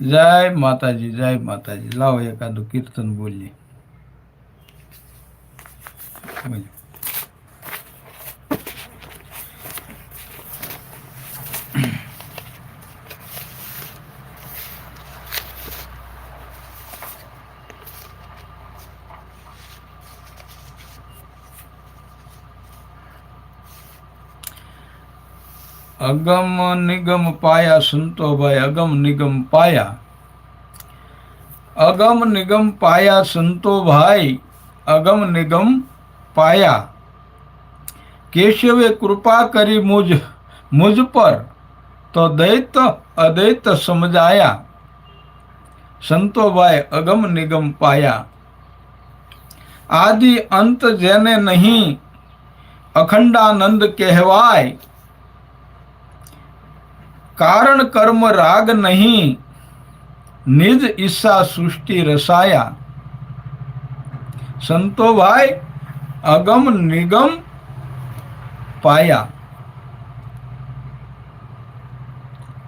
જય માતાજી જય માતાજી. લાવો એકાદું કીર્તન બોલીએ. अगम निगम पाया संतो भाई, अगम निगम पाया। अगम निगम पाया संतो भाई, अगम निगम पाया। केशवे कृपा करी मुझ मुझ पर तो दैत अदैत समझाया। संतो भाई, अगम निगम पाया। आदि अंत जैने नहीं, अखंडानंद कहवाय कारण कर्म राग नहीं, निज ईसा सृष्टि रसाया। संतो भाई, अगम निगम पाया।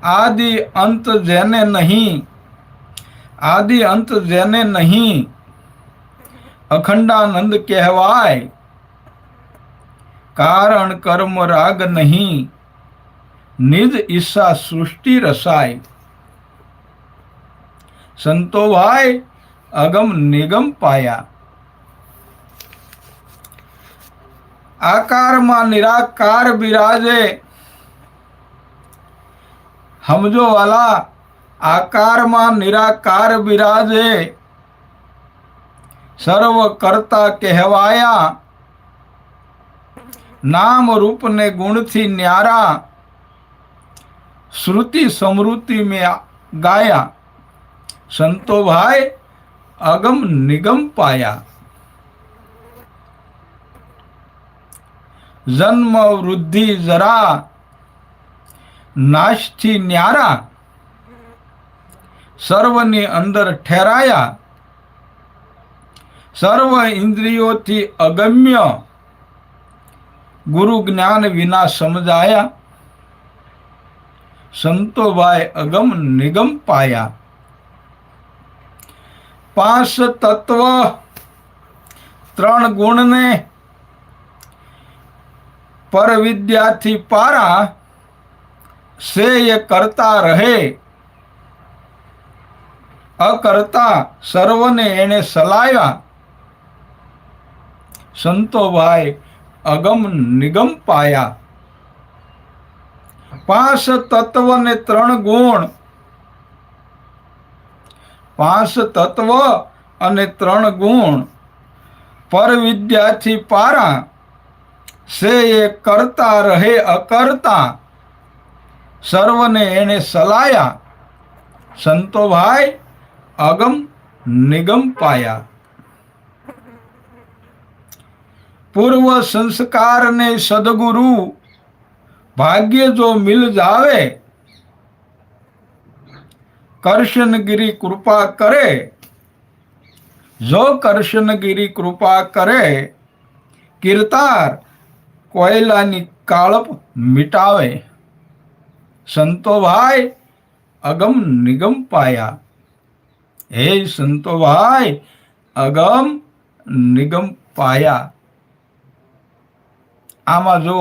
आदि अंत जैने नहीं, आदि अंत जैने नहीं, अखंडानंद कहवाय कारण कर्म राग नहीं નિજ ઈચ્છા સૃષ્ટિ રસાય. સંતોભાઈ અગમ નિગમ પાયા. આકારમાં નિરાકાર બિરાજે. સમજો વાલા, આકારમાં નિરાકાર બિરાજે. સર્વ કરતા કહેવાયા. નામ રૂપને ગુણથી ન્યારા. શ્રુતિ સમૃતિ में गाया संतो भाई अगम निगम पाया જન્મ વૃદ્ધિ જરા નાશથી ન્યારા સર્વની અંદર ઠેરાયા સર્વ ઇન્દ્રિયોથી અગમ્ય ગુરુ જ્ઞાન વિના સમજાયા સંતોભાઈ અગમ નિગમ પાયા. પાંચ તત્વ ત્રણ ગુણને પર વિદ્યાથી પારા એ કરતા રહે. અકર્તા સર્વને એને સલાયા. સંતોભાઈ અગમ નિગમ પાયા. પાંચ તત્વ ને ત્રણ ગુણ. પાંચ તત્વ અને ત્રણ ગુણ. પર વિદ્યાથી પારા. સે એ કરતા રહે અકર્તા. સર્વને એને સલાયા. સંતોભાઈ અગમ, નિગમ પાયા. પૂર્વ સંસ્કારને સદગુરુ ભાગ્ય જો મિલ જાવે કરશનગીરી કૃપા કરે જો કરશનગીરી કૃપા કરે કીર્તાર કોયલાની કાળપ મિટાવે સંતોભાઈ અગમ નિગમ પાયા હે સંતોભાઈ અગમ નિગમ પાયા આમાં જો